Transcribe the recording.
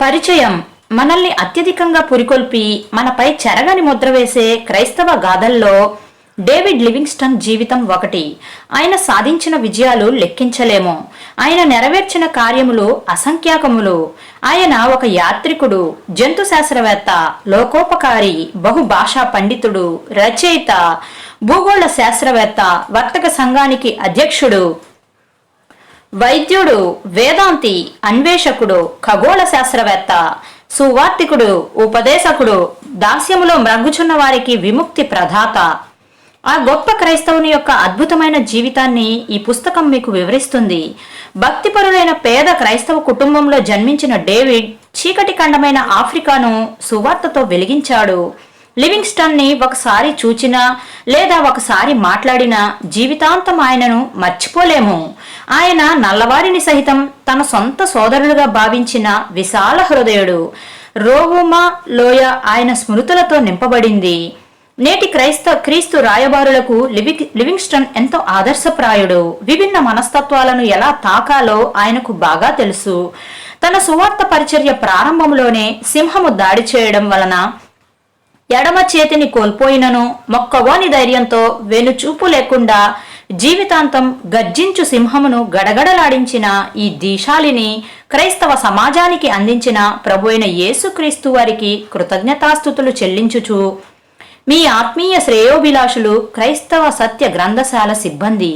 పరిచయం. మనల్ని అత్యధికంగా పురికొల్పి మనపై చెరగని ముద్ర వేసే క్రైస్తవ గాథల్లో డేవిడ్ లివింగ్స్టన్ జీవితం ఒకటి. ఆయన సాధించిన విజయాలు లెక్కించలేము. ఆయన నెరవేర్చిన కార్యములు అసంఖ్యాకములు. ఆయన ఒక యాత్రికుడు జంతు శాస్త్రవేత్త లోకోపకారి బహుభాషా పండితుడు రచయిత భూగోళ శాస్త్రవేత్త వర్తక సంఘానికి అధ్యక్షుడు వైద్యుడు వేదాంతి అన్వేషకుడు ఖగోళ శాస్త్రవేత్త సువార్తికుడు ఉపదేశకుడు దాస్యములో మ్రగ్గుచున్న వారికి విముక్తి ప్రధాత ఆ గొప్ప క్రైస్తవుని యొక్క అద్భుతమైన జీవితాన్ని ఈ పుస్తకం మీకు వివరిస్తుంది. భక్తిపరుడైన పేద క్రైస్తవ కుటుంబంలో జన్మించిన డేవిడ్ చీకటి ఖండమైన ఆఫ్రికాను సువార్తతో వెలిగించాడు. లివింగ్స్టన్ని ఒకసారి చూచినా లేదా ఒకసారి మాట్లాడినా జీవితాంతం ఆయనను మర్చిపోలేము. ఆయన నల్లవారిని సహితం తన సొంత సోదరులుగా భావించిన విశాల హృదయుడు. రోవుమా లోయ ఆయన స్మృతులతో నింపబడింది. నేటి క్రైస్త క్రీస్తు రాయబారులకు లివి లివింగ్స్టన్ ఎంతో ఆదర్శప్రాయుడు. విభిన్న మనస్తత్వాలను ఎలా తాకాలో ఆయనకు బాగా తెలుసు. తన సువార్త పరిచర్య ప్రారంభంలోనే సింహము దాడి చేయడం వలన ఎడమ చేతిని కోల్పోయినను మొక్కవోని ధైర్యంతో వెనుచూపు లేకుండా జీవితాంతం గర్జించు సింహమును గడగడలాడించిన ఈ దీశాలిని క్రైస్తవ సమాజానికి అందించిన ప్రభువైన యేసుక్రీస్తు వారికి కృతజ్ఞతాస్థుతులు చెల్లించుచు. మీ ఆత్మీయ శ్రేయోభిలాషులు క్రైస్తవ సత్య గ్రంథశాల సిబ్బంది.